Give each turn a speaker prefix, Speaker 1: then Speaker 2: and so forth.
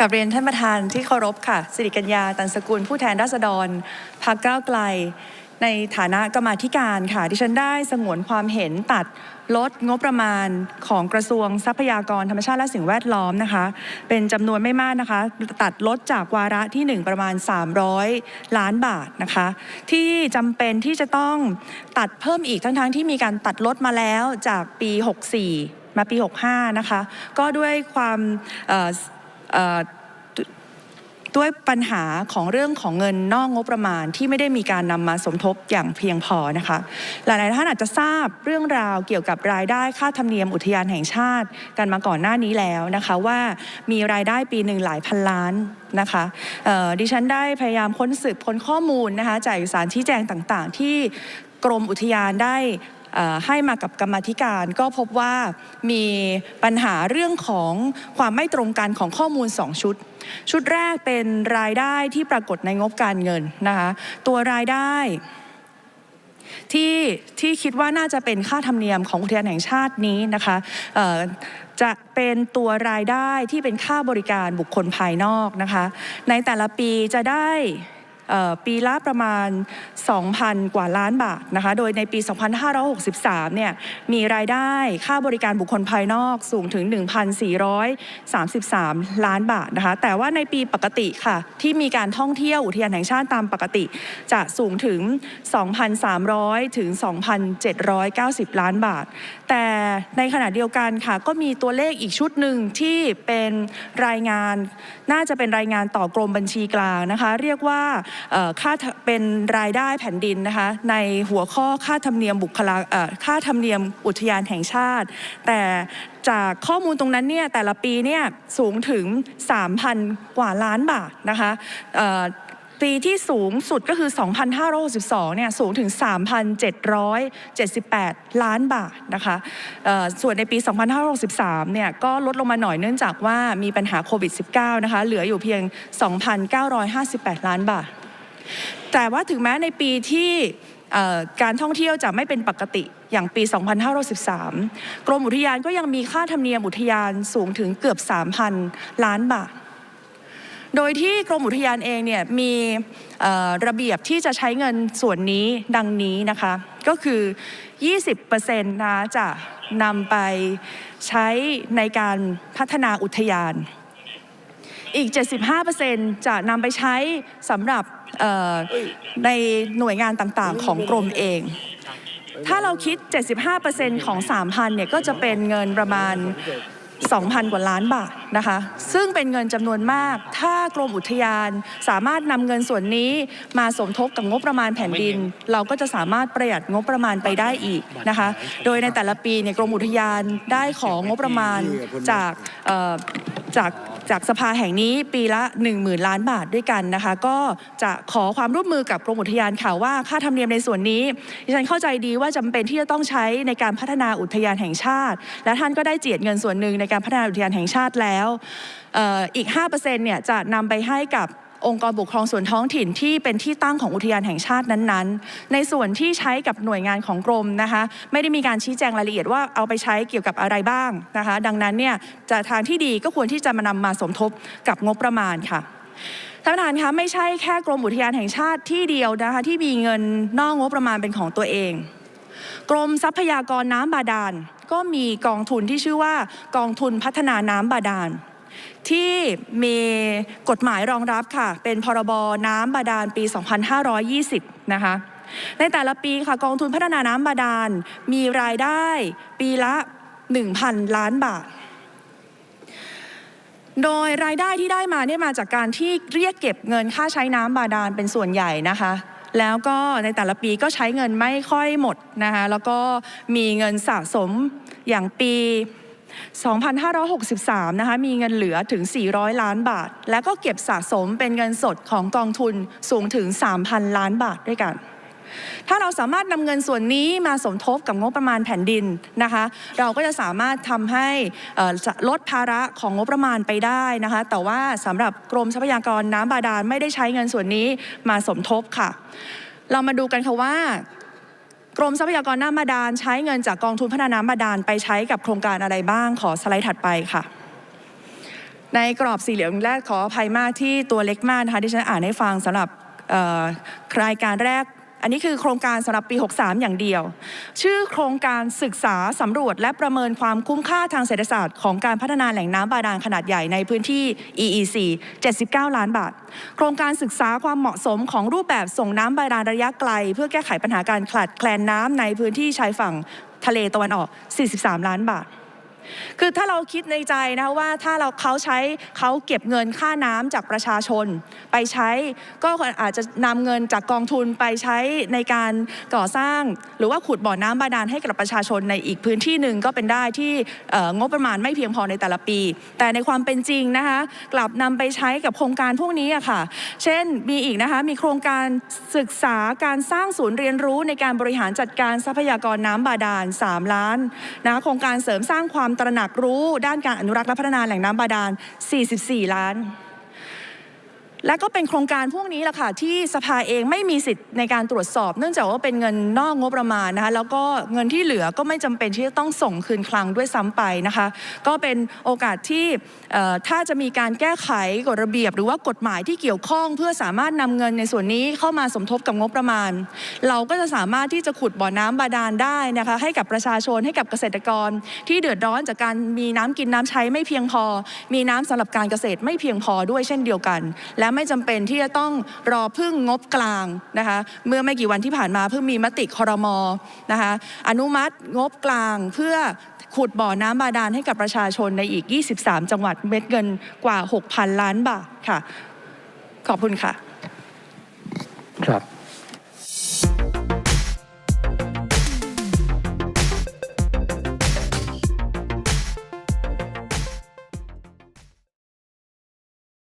Speaker 1: กับเรียนท่านประธานที่เคารพค่ะ สิริกัญญา ตันสกุล ผู้แทนราษฎรพรรคก้าวไกล ในฐานะกรรมาธิการค่ะดิฉันได้สงวนความเห็นตัดลดงบประมาณของกระทรวงทรัพยากรธรรมชาติและสิ่งแวดล้อมนะคะ เป็นจำนวนไม่มากนะคะ ตัดลดจากวาระที่ 1 ประมาณ 300 ล้านบาทนะคะ ที่จำเป็นที่จะต้องตัดเพิ่มอีกทั้งๆที่มีการตัดลดมาแล้วจากปี 64 มาปี 65 นะคะ ก็ด้วยความ ด้วยปัญหาของเรื่องของเงินนอกงบประมาณที่ไม่ได้มีการนำมาสมทบอย่างเพียงพอนะคะ หลายๆท่านอาจจะทราบเรื่องราวเกี่ยวกับรายได้ค่าธรรมเนียมอุทยานแห่งชาติ กันมาก่อนหน้านี้แล้วนะคะว่ามีรายได้ปีหนึ่งหลายพันล้านนะคะดิฉันได้พยายามค้นสืบค้นข้อมูลนะคะจากเอกสารชี้แจงต่างๆ ที่กรมอุทยานได้ ให้มากับกรรมธิการก็พบว่ามีปัญหาเรื่องของความไม่ตรงกันของข้อมูล 2 ชุด ชุดแรกเป็นรายได้ที่ปรากฏในงบการเงินนะคะตัวรายได้ที่ที่คิดว่าน่าจะเป็นค่าธรรมเนียมของอุทยานแห่งชาตินี้นะคะจะเป็นตัวรายได้ที่เป็นค่าบริการบุคคลภายนอกนะคะ ในแต่ละปีจะได้ ปีละประมาณ 2,000 กว่าล้านบาทนะคะ โดยในปี 2563 เนี่ย มีรายได้ค่าบริการบุคคลภายนอกสูงถึง 1,433 ล้านบาทนะคะ แต่ว่าในปีปกติค่ะ ที่มีการท่องเที่ยวอุทยานแห่งชาติตามปกติ จะสูงถึง 2,300 ถึง 2,790 ล้านบาท แต่ในขณะเดียวกันค่ะ ก็มีตัวเลขอีกชุดหนึ่งที่เป็นรายงาน น่าจะเป็นรายงานต่อกรมบัญชีกลางนะคะ เรียกว่าค่าเป็นรายได้แผ่นดินนะคะในหัวข้อค่าธรรมเนียมบุคลาค่าธรรมเนียมอุทยานแห่งชาติ แต่จากข้อมูลตรงนั้นเนี่ยแต่ละปีเนี่ยสูงถึง 3,000 กว่าล้านบาทนะคะปีที่สูงสุดก็คือ 2,562 เนี่ย สูงถึง 3,778 ล้านบาทนะคะ ส่วนในปี 2,563 เนี่ย ก็ลดลงมาหน่อยเนื่องจากว่ามีปัญหาโควิด -19 นะคะ เหลืออยู่เพียง 2,958 ล้านบาท แต่ว่าถึงแม้ในปีที่การท่องเที่ยวจะไม่เป็นปกติอย่างปี 2513 กรมอุทยานก็ยังมีค่าธรรมเนียมอุทยานสูงถึงเกือบ 3,000 ล้านบาท โดยที่กรมอุทยานเองเนี่ยมีระเบียบที่จะใช้เงินส่วนนี้ดังนี้นะคะ ก็คือ 20%นะจะนำไปใช้ในการพัฒนาอุทยาน อีก 75%จะนำไปใช้สำหรับในหน่วยงานต่างๆ ของกรมเอง ถ้าเราคิด 75%ของ 3,000 เนี่ยก็จะเป็นเงินประมาณ 2,000 กว่าล้านบาทนะคะ ซึ่งเป็นเงินจำนวนมาก ถ้ากรมอุทยานสามารถนำเงินส่วนนี้มาสมทบกับงบประมาณแผ่นดิน เราก็จะสามารถประหยัดงบประมาณไปได้อีกนะคะ โดยในแต่ละปีเนี่ยกรมอุทยานได้ของงบประมาณจากจาก จากสภาแห่งนี้ปีละ 10,000 ล้านบาทด้วยกันนะคะ ก็จะขอความร่วมมือกับกรมอุทยานค่ะว่าค่าธรรมเนียมในส่วนนี้ดิฉันเข้าใจดีว่าจำเป็นที่จะต้องใช้ในการพัฒนาอุทยานแห่งชาติ และท่านก็ได้เจียดเงินส่วนหนึ่งในการพัฒนาอุทยานแห่งชาติแล้วเอ่ออีก5%เนี่ยจะนำไปให้กับ องค์กรปกครองส่วนท้องถิ่นที่เป็นที่ตั้งของอุทยานแห่งชาตินั้นๆ ในส่วนที่ใช้กับหน่วยงานของกรมนะคะไม่ได้มีการชี้แจงรายละเอียดว่าเอาไปใช้เกี่ยวกับอะไรบ้างนะคะดังนั้นเนี่ยจะทางที่ดีก็ควรที่จะมานำมาสมทบกับงบประมาณค่ะท่านประธานคะไม่ใช่แค่กรมอุทยานแห่งชาติที่เดียวนะคะที่มีเงินนอกงบประมาณเป็นของตัวเอง กรมทรัพยากรน้ำบาดาลก็มีกองทุนที่ชื่อว่ากองทุนพัฒนาน้ำบาดาล ที่มีกฎหมายรองรับค่ะ เป็นพรบน้ำบาดาลปี 2520 นะคะในแต่ละปีค่ะกองทุนพัฒนาน้ำบาดาลมีรายได้ปีละ 1,000 ล้านบาท โดยรายได้ที่ได้มาเนี่ยมาจากการที่เรียกเก็บเงินค่าใช้น้ำบาดาลเป็นส่วนใหญ่นะคะ แล้วก็ในแต่ละปีก็ใช้เงินไม่ค่อยหมดนะคะแล้วก็มีเงินสะสมอย่างปี 2563 นะคะมีเงินเหลือถึง 400 ล้านบาท แล้วก็เก็บสะสมเป็นเงินสดของกองทุนสูงถึง 3,000 ล้านบาทด้วยกัน ถ้าเราสามารถนำเงินส่วนนี้มาสมทบกับงบประมาณแผ่นดินนะคะ เราก็จะสามารถทำให้ลดภาระของงบประมาณไปได้นะคะ แต่ว่าสำหรับกรมทรัพยากรน้ำบาดาลไม่ได้ใช้เงินส่วนนี้มาสมทบค่ะ เรามาดูกันค่ะว่า กรมทรัพยากรน้ำบาดาลใช้เงินจากกองทุนพัฒนาน้ำบาดาลไปใช้กับโครงการอะไรบ้างขอสไลด์ถัดไปค่ะ ในกรอบสี่เหลี่ยมแรกขออภัยมากที่ตัวเล็กมากนะคะที่ฉันอ่านให้ฟังสำหรับรายการแรก อันนี้คือโครงการสำหรับปี 63 อย่างเดียว ชื่อโครงการศึกษาสำรวจและประเมินความคุ้มค่าทางเศรษฐศาสตร์ของการพัฒนาแหล่งน้ำบาดาลขนาดใหญ่ในพื้นที่ EEC 79 ล้านบาท โครงการศึกษาความเหมาะสมของรูปแบบส่งน้ำบาดาลระยะไกล เพื่อแก้ไขปัญหาการขาดแคลนน้ำในพื้นที่ชายฝั่งทะเลตะวันออก 43 ล้านบาท คือถ้าเราคิดในใจนะว่าถ้าเราเขาใช้เขาเก็บเงินค่าน้ำจากประชาชน ไปใช้ก็อาจจะนำเงินจากกองทุนไปใช้ในการก่อสร้าง หรือว่าขุดบ่อน้ำบาดาลให้กับประชาชนในอีกพื้นที่หนึ่งก็เป็นได้ที่งบประมาณไม่เพียงพอในแต่ละปี แต่ในความเป็นจริงนะคะกลับนำไปใช้กับโครงการพวกนี้อะค่ะ เช่นมีอีกนะคะมีโครงการศึกษาการสร้างศูนย์เรียนรู้ในการบริหารจัดการทรัพยากรน้ำบาดาล 3 ล้านนะโครงการเสริมสร้างความตระหนักรู้ด้านการอนุรักษ์และพัฒนาแหล่งน้ำบาดาล 44 ล้าน และก็เป็นโครงการพวกนี้แหละค่ะที่สภาเองไม่มีสิทธิ์ในการตรวจสอบ เนื่องจากว่าเป็นเงินนอกงบประมาณนะคะแล้วก็เงินที่เหลือก็ไม่จำเป็นที่จะต้องส่งคืนคลังด้วยซ้ำไปนะคะ ก็เป็นโอกาสที่ถ้าจะมีการแก้ไขกฎระเบียบ หรือว่ากฎหมายที่เกี่ยวข้อง เพื่อสามารถนำเงินในส่วนนี้เข้ามาสมทบกับงบประมาณ เราก็จะสามารถที่จะขุดบ่อน้ำบาดาลได้นะคะให้กับประชาชนให้กับเกษตรกร ที่เดือดร้อนจากการมีน้ำกินน้ำใช้ไม่เพียงพอ มีน้ำสำหรับการเกษตรไม่เพียงพอด้วยเช่นเดียวกันและไม่จำเป็นที่จะต้องรอพึ่งงบกลางนะคะเมื่อไม่กี่วันที่ผ่านมาเพิ่งมีมติคอรมอนะคะอนุมัติงบกลางเพื่อขุดบ่อน้ำบาดาลให้กับประชาชนในอีก 23 จังหวัดเม็ดเงินกว่า 6,000 ล้านบาทค่ะ ขอบคุณค่ะ
Speaker 2: ครับ